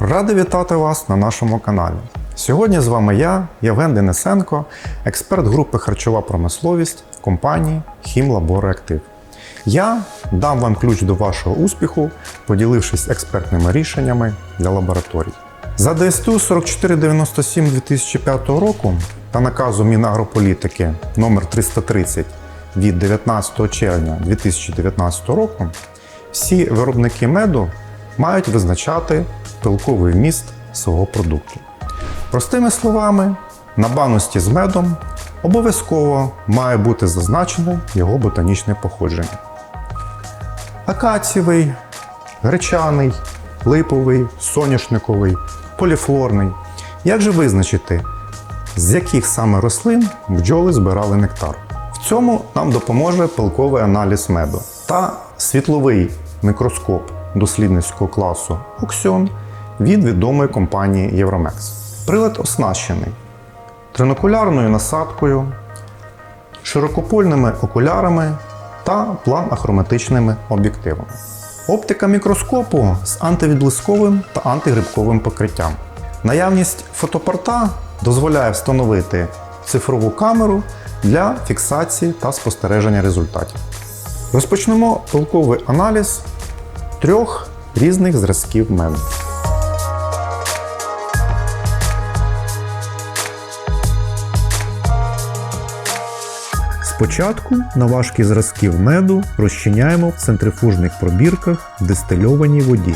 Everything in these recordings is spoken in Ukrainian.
Радий вітати вас на нашому каналі. Сьогодні з вами я, Євген Денисенко, експерт групи харчова промисловість компанії Хімлабореактив. Я дам вам ключ до вашого успіху, поділившись експертними рішеннями для лабораторій. За ДСТУ 4497 2005 року та наказу Мінагрополітики номер 330 від 19 червня 2019 року всі виробники меду мають визначати пилковий вміст свого продукту. Простими словами, на баності з медом обов'язково має бути зазначено його ботанічне походження. Акацієвий, гречаний, липовий, соняшниковий, поліфлорний. Як же визначити, з яких саме рослин бджоли збирали нектар? В цьому нам допоможе пилковий аналіз меду та світловий мікроскоп дослідницького класу Оксіон від відомої компанії Євромекс. Прилад оснащений тринокулярною насадкою, широкопольними окулярами та план-ахроматичними об'єктивами. Оптика мікроскопу з антивідблисковим та антигрибковим покриттям. Наявність фотопорта дозволяє встановити цифрову камеру для фіксації та спостереження результатів. Розпочнемо пилковий аналіз трьох різних зразків меду. Спочатку наважки зразків меду розчиняємо в центрифужних пробірках в дистильованій воді.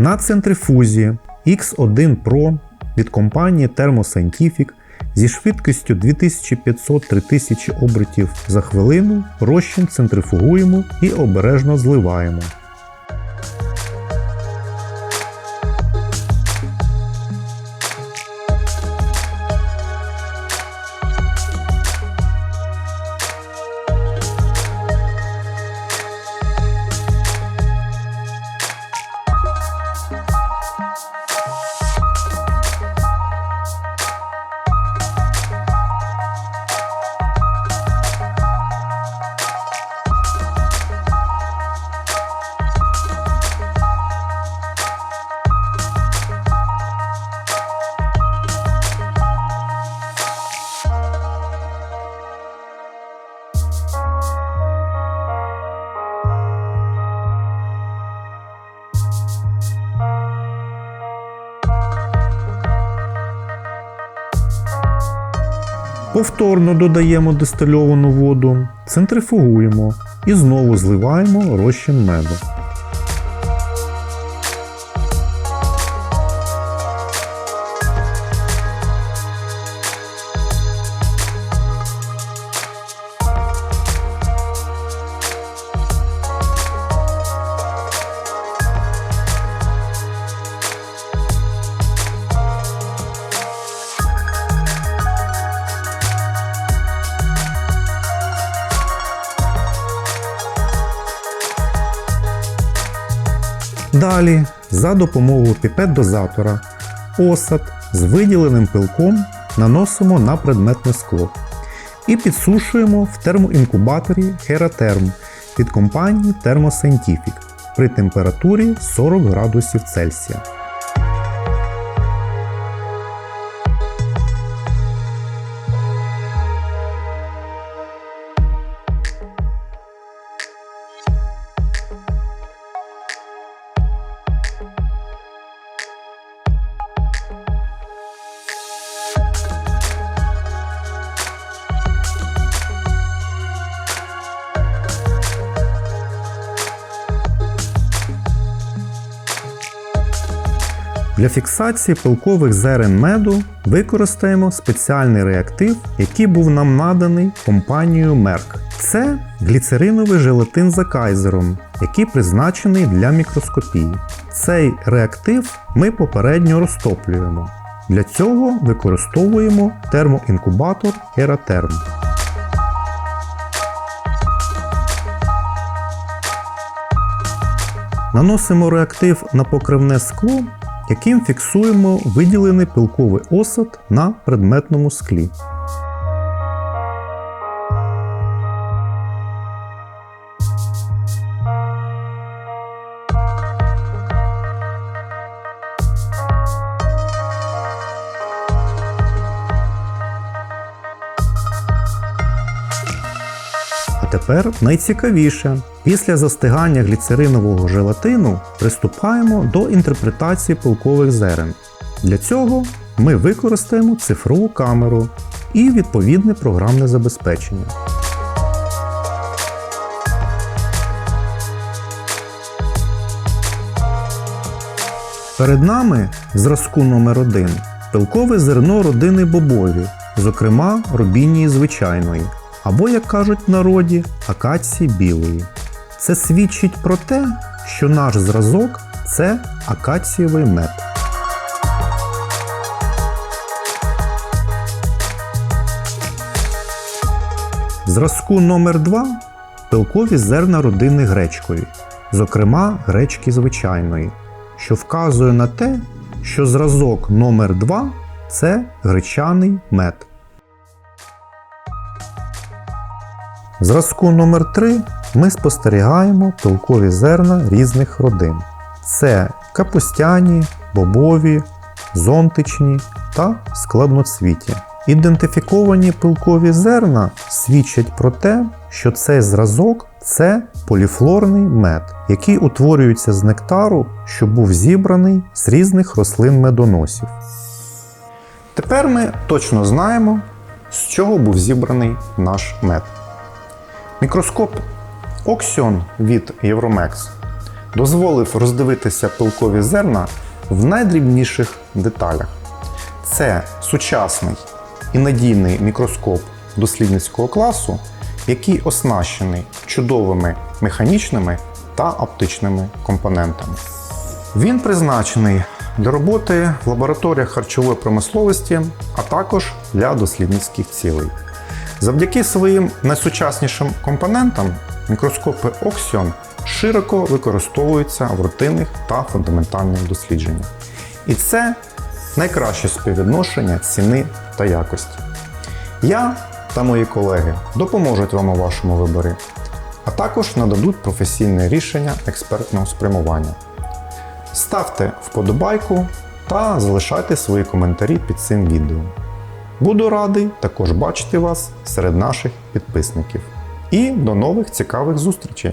На центрифузі X1 Pro від компанії Thermoscientific зі швидкістю 2500-3000 обертів за хвилину розчин центрифугуємо і обережно зливаємо. Повторно додаємо дистильовану воду, центрифугуємо і знову зливаємо розчин меду. Далі, за допомогою піпет-дозатора, осад з виділеним пилком наносимо на предметне скло і підсушуємо в термоінкубаторі Heraterm від компанії Thermoscientific при температурі 40 градусів Цельсія. Для фіксації пилкових зерен меду використаємо спеціальний реактив, який був нам наданий компанією Merck. Це гліцериновий желатин за кайзером, який призначений для мікроскопії. Цей реактив ми попередньо розтоплюємо. Для цього використовуємо термоінкубатор Heraterm. Наносимо реактив на покривне скло, яким фіксуємо виділений пилковий осад на предметному склі. Тепер найцікавіше. Після застигання гліцеринового желатину приступаємо до інтерпретації пилкових зерен. Для цього ми використаємо цифрову камеру і відповідне програмне забезпечення. Перед нами в зразку номер 1 пилкове зерно родини бобові, зокрема робінії звичайної, або, як кажуть в народі, акації білої. Це свідчить про те, що наш зразок це акацієвий мед. Зразку номер 2 пилкові зерна родини гречкові, зокрема гречки звичайної, що вказує на те, що зразок номер 2 це гречаний мед. Зразку номер 3 ми спостерігаємо пилкові зерна різних родин. Це капустяні, бобові, зонтичні та складноцвіті. Ідентифіковані пилкові зерна свідчать про те, що цей зразок це поліфлорний мед, який утворюється з нектару, що був зібраний з різних рослин медоносів. Тепер ми точно знаємо, з чого був зібраний наш мед. Мікроскоп Oxyon від Euromex дозволив роздивитися пилкові зерна в найдрібніших деталях. Це сучасний і надійний мікроскоп дослідницького класу, який оснащений чудовими механічними та оптичними компонентами. Він призначений для роботи в лабораторіях харчової промисловості, а також для дослідницьких цілей. Завдяки своїм найсучаснішим компонентам мікроскопи Oxyon широко використовуються в рутинних та фундаментальних дослідженнях. І це найкраще співвідношення ціни та якості. Я та мої колеги допоможуть вам у вашому виборі, а також нададуть професійне рішення експертного спрямування. Ставте вподобайку та залишайте свої коментарі під цим відео. Буду радий також бачити вас серед наших підписників. І до нових цікавих зустрічей!